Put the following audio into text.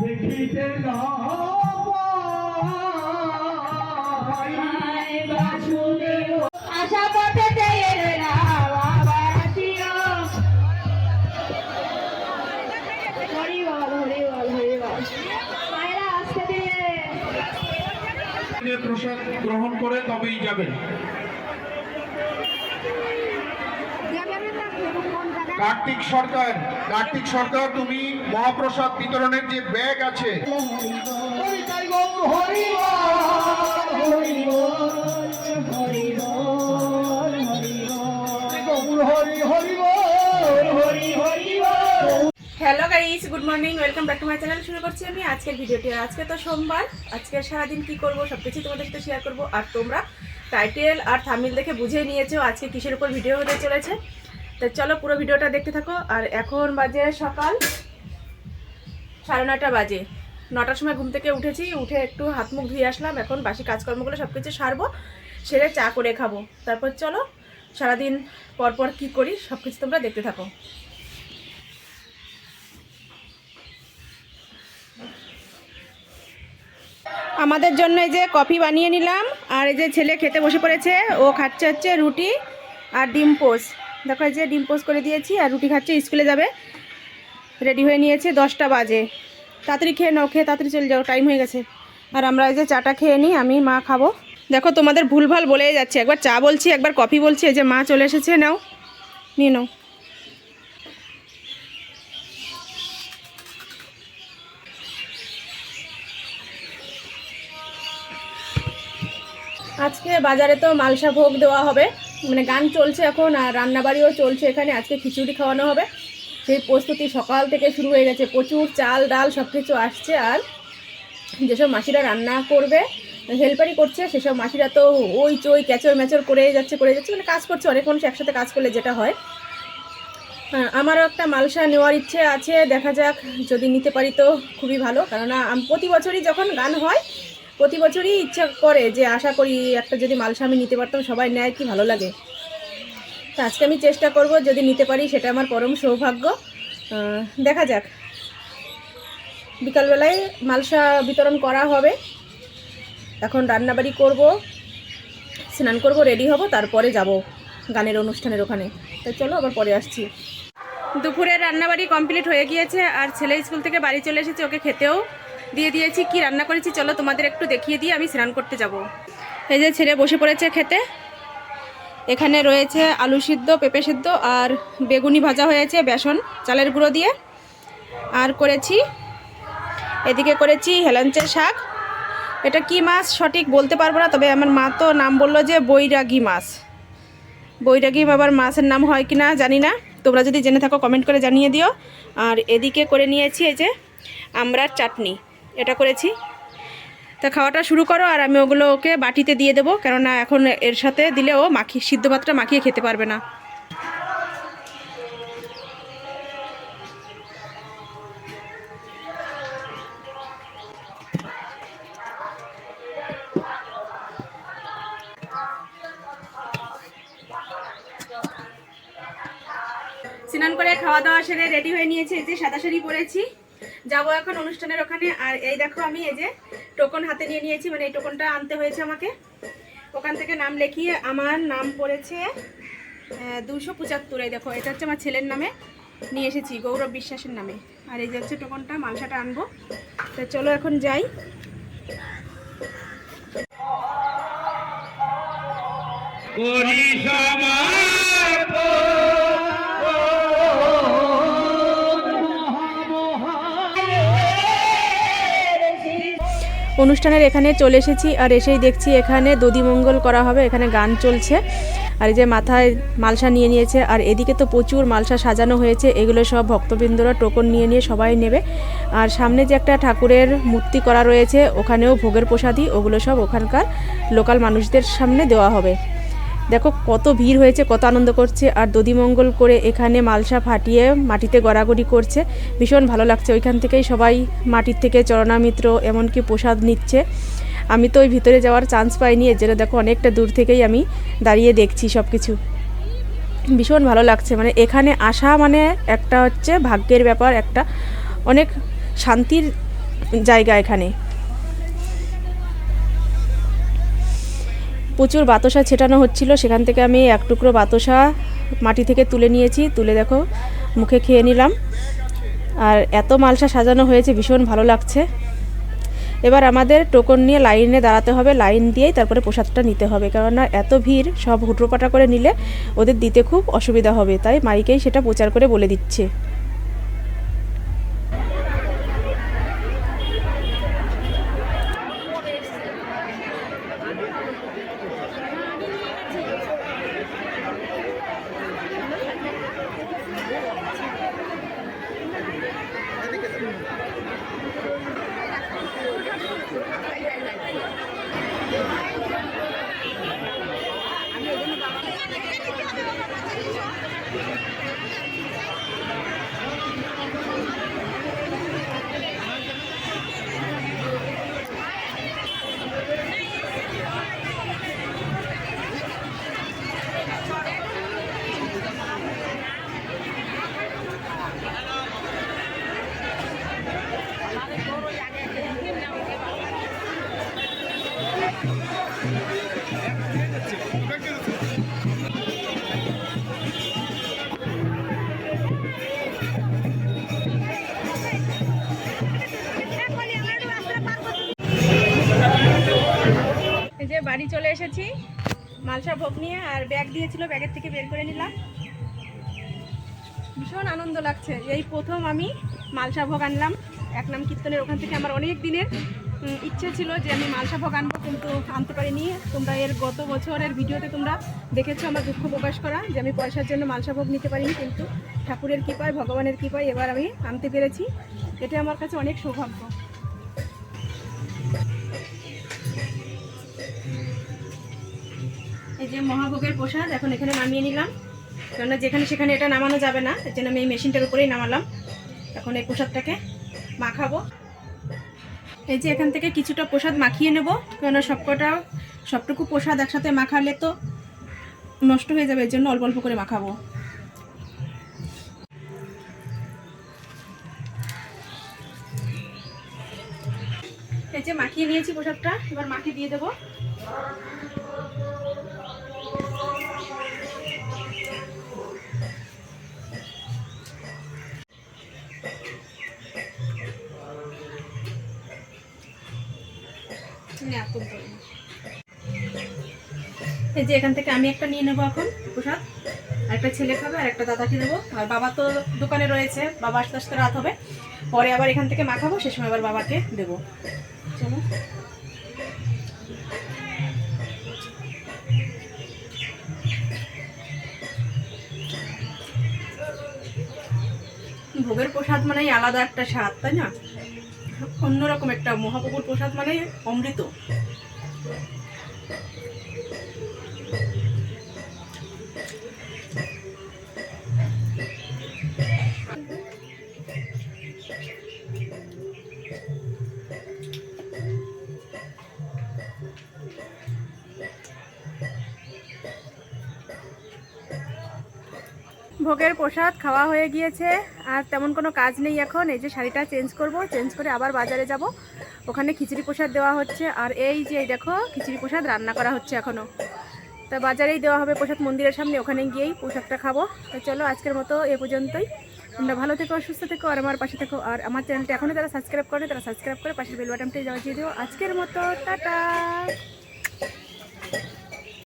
দেখিতে না আশা যে প্রসাদ গ্রহণ করে তবেই যাবেন কার্তিক সরকার কার্তিক সরকার, তুমি মহাপ্রসাদ বিতরণের যে ব্যাগ আছে। Hello guys good morning welcome back to my channel শুরু করছি আমি আজকের ভিডিওটি। আজকে তো সোমবার, আজকে সারাদিন কি করব সব কিছু তোমাদের সাথে শেয়ার করব। আর তোমরা টাইটেল আর থামিল দেখে বুঝে নিয়েছো আজকে কিসের উপর ভিডিও হতে চলেছে। তো চলো পুরো ভিডিওটা দেখতে থাকো। আর এখন বাজে সকাল। সাড়ে নটা বাজে। নটার সময় ঘুম থেকে উঠেছি, উঠে একটু হাত মুখ ধুয়ে আসলাম। এখন বাসি কাজকর্মগুলো সব কিছু সারবো, সেরে চা করে খাব। তারপর চলো, সারাদিন পরপর পর কী করি সব কিছু তোমরা দেখতে থাকো। আমাদের জন্য এই যে কফি বানিয়ে নিলাম, আর এই যে ছেলে খেতে বসে পড়েছে, ও খাচ্ছে হচ্ছে রুটি আর ডিম পোস দেখো এই যে ডিম পোস করে দিয়েছি আর রুটি খাচ্ছে, স্কুলে যাবে। রেডি হয়ে নিয়েছে দশটা বাজে। তাড়াতাড়ি খেয়ে নাও, খেয়ে তাড়াতাড়ি চলে যাও, টাইম হয়ে গেছে। আর আমরা এই যে চাটা খেয়ে নিই, আমি, মা খাব। দেখো তোমাদের ভুলভাল বলেই যাচ্ছে, একবার চা বলছি, একবার কফি বলছি, এই যে মা চলে এসেছে, নাও, নিয়ে নাও। আজকে বাজারে তো মালসা ভোগ দেওয়া হবে। মানে গান চলছে এখন আর রান্নাবাড়িও চলছে এখানে। আজকে খিচুড়ি খাওয়ানো হবে। সেই প্রস্তুতি সকাল থেকে শুরু হয়ে গেছে। প্রচুর চাল, ডাল সব কিছু আসছে আর যেসব মাসিরা রান্না করবে, হেল্পারই করছে, সেসব মাসিরা তো ওই চই ক্যাচর ম্যাচর করে যাচ্ছে করে যাচ্ছে। মানে কাজ করছে, অনেক মানুষ একসাথে কাজ করলে যেটা হয়। আমারও একটা মালসা নেওয়ার ইচ্ছে আছে। দেখা যাক, যদি নিতে পারি তো খুবই ভালো। কেননা প্রতি বছরই যখন গান হয় প্রতি বছরই ইচ্ছা করে যে আশা করি একটা যদি মালসা আমি নিতে পারতাম, সবাই নেয়, কি ভালো লাগে। তো আজকে আমি চেষ্টা করব যদি নিতে পারি, সেটা আমার পরম সৌভাগ্য। দেখা যাক। বিকালবেলায় মালসা বিতরণ করা হবে। এখন রান্নাবাড়ি করব, স্নান করব, রেডি হব, তারপরে যাব গানের অনুষ্ঠানের ওখানে। তো চলো, আবার পরে আসছি। দুপুরের রান্নাবাড়ি কমপ্লিট হয়ে গিয়েছে, আর ছেলে স্কুল থেকে বাড়ি চলে এসেছে, ওকে খেতেও দিয়ে দিয়েছি, কি রান্না করেছি চলো তোমাদের একটু দেখিয়ে দিয়ে আমি স্নান করতে যাব। এই যে ছেলে বসে পড়েছে খেতে। এখানে রয়েছে আলু সিদ্ধ, পেঁপে সিদ্ধ আর বেগুনি ভাজা হয়েছে, বেসন, চালের গুঁড়ো দিয়ে। আর করেছি, এদিকে করেছি হেলাঞ্চের শাক। এটা কি মাছ সঠিক বলতে পারব না, তবে আমার মা তো নাম বলল যে বৈরাগী মাছ। বৈরাগী বাবার মাছের নাম হয় কি না জানি না। তোমরা যদি জেনে থাকো, কমেন্ট করে জানিয়ে দিও। আর এদিকে করে নিয়েছি এই যে আমরার চাটনি। এটা করেছি। তা খাওয়াটা শুরু করো আর আমি ওগুলো ওকে বাটিতে দিয়ে দেবো, কেননা এখন এর সাথে দিলে ও মাখি, সিদ্ধ ভাতটা মাখিয়ে খেতে পারবে না। স্নান করে খাওয়া দাওয়া সেরে রেডি হয়ে নিয়েছে যে সাদা শাড়ি পরেছি। যাব এখন অনুষ্ঠানের ওখানে। আর এই দেখো আমি এই যে টোকন হাতে নিয়ে নিয়েছি মানে এই টোকনটা আনতে হয়েছে আমাকে। ওখান থেকে নাম লেখিয়ে আমার নাম পড়েছে দুশো পঁচাত্তর। এই দেখো, এটা হচ্ছে আমার ছেলের নামে নিয়ে এসেছি, গৌরব বিশ্বাসের নামে। আর এই যে হচ্ছে টোকনটা, মালসাটা আনব। তো চলো এখন যাই। করি অনুষ্ঠানের এখানে চলে এসেছি আর এসেই দেখছি এখানে দধিমঙ্গল করা হবে, এখানে গান চলছে। আর এই যে মাথায় মালসা নিয়ে নিয়েছে, আর এদিকে তো প্রচুর মালসা সাজানো হয়েছে, এগুলো সব ভক্তবৃন্দরা টোকন নিয়ে নিয়ে সবাই নেবে। আর সামনে যে একটা ঠাকুরের মূর্তি করা রয়েছে, ওখানেও ভোগের প্রসাদী ওগুলো সব ওখানকার লোকাল মানুষদের সামনে দেওয়া হবে। দেখো, কত ভিড় হয়েছে, কত আনন্দ করছে। আর দদিমঙ্গল করে এখানে মালসা ফাটিয়ে মাটিতে গড়াগড়ি করছে। ভীষণ ভালো লাগছে। ওইখান থেকেই সবাই মাটির থেকে চরণামিত্র, এমনকি প্রসাদ নিচ্ছে। আমি তো ওই ভিতরে যাওয়ার চান্স পাইনি। এর জন্য দেখো, অনেকটা দূর থেকেই আমি দাঁড়িয়ে দেখছি সব কিছু ভীষণ ভালো লাগছে। মানে এখানে আসা মানে একটা হচ্ছে ভাগ্যের ব্যাপার, একটা অনেক শান্তির জায়গা এখানে। প্রচুর বাতাসা ছেটানো হচ্ছিল, সেখান থেকে আমি এক টুকরো বাতাসা মাটি থেকে তুলে নিয়েছি, তুলে দেখো, মুখে খেয়ে নিলাম। আর এত মালসা সাজানো হয়েছে, ভীষণ ভালো লাগছে। এবার আমাদের টোকন নিয়ে লাইনে দাঁড়াতে হবে, লাইন দিয়েই তারপরে প্রসাদটা নিতে হবে, কেননা এত ভিড়, সব হুটোপাটা করে নিলে ওদের দিতে খুব অসুবিধা হবে, তাই মাইকেই সেটা প্রচার করে বলে দিচ্ছে। যে বাড়ি চলে এসেছি, মালসা ভোগ নিয়ে, আর ব্যাগ দিয়েছিল ব্যাগের থেকে বের করে নিলাম। ভীষণ আনন্দ লাগছে। এই প্রথম আমি মালসা ভোগ আনলাম। এক নাম কীর্তনের ওখান থেকে আমার অনেক দিনের। ইচ্ছে ছিল যে আমি মালসা ভোগ আনব কিন্তু আনতে পারিনি। তোমরা এর গত বছরের ভিডিওতে তোমরা দেখেছ আমার দুঃখ প্রকাশ করা যে আমি পয়সার জন্য মালসা ভোগ নিতে পারিনি, কিন্তু ঠাকুরের কৃপায়, ভগবানের কৃপায় এবার আমি আনতে পেরেছি। এটা আমার কাছে অনেক সৌভাগ্য। এই যে মহাভোগের প্রসাদ, এখন এখানে নামিয়ে নিলাম। কেননা যেখানে সেখানে এটা নামানো যাবে না, এর জন্য আমি এই মেশিনটার উপরেই নামালাম। এখন এই প্রসাদটাকে মাখাবো। এই যে এখান থেকে কিছুটা প্রসাদ মাখিয়ে নেব, কেননা সবকটা, সবটুকু প্রসাদ একসাথে মাখালে তো নষ্ট হয়ে যাবে, এর জন্য অল্প অল্প করে মাখাবো। এই যে মাখিয়ে নিয়েছি প্রসাদটা, এবার মাখিয়ে দিয়ে দেবো। এই যে এখান থেকে আমি একটা নিয়ে নেব এখন, প্রসাদ। একটা ছেলে খাবে আর একটা দাদাকে দেবো। আর বাবা তো দোকানে রয়েছে, বাবা আস্তে আস্তে রাত হবে। পরে আবার এখান থেকে মাখাবো, সে সময় আবার বাবাকে দেবো। চলো। ভোগের প্রসাদ মানে আলাদা একটা স্বাদ, তাই না? অন্যরকম একটা মহাপ্রভুর প্রসাদ মানে অমৃত। ভোগের প্রসাদ খাওয়া হয়ে গিয়েছে, আর তেমন কোনো কাজ নেই এখন। এই যে শাড়িটা চেঞ্জ করব চেঞ্জ করে আবার বাজারে যাব। ওখানে খিচুড়ি প্রসাদ দেওয়া হচ্ছে, আর এই যে দেখো, খিচুড়ি প্রসাদ রান্না করা হচ্ছে এখনও তা বাজারেই দেওয়া হবে প্রসাদ মন্দিরের সামনে, ওখানে গিয়েই প্রসাদটা খাব। তো চলো আজকের মতো এ পর্যন্তই। তোমরা ভালো থেকো, সুস্থ থেকো, আর আমার পাশে থেকো। আর আমার চ্যানেলটা এখনও যারা সাবস্ক্রাইব করে তারা সাবস্ক্রাইব করে পাশের বেল বাটনটি বাজিয়ে দিও। আজকের মতো, টাটা!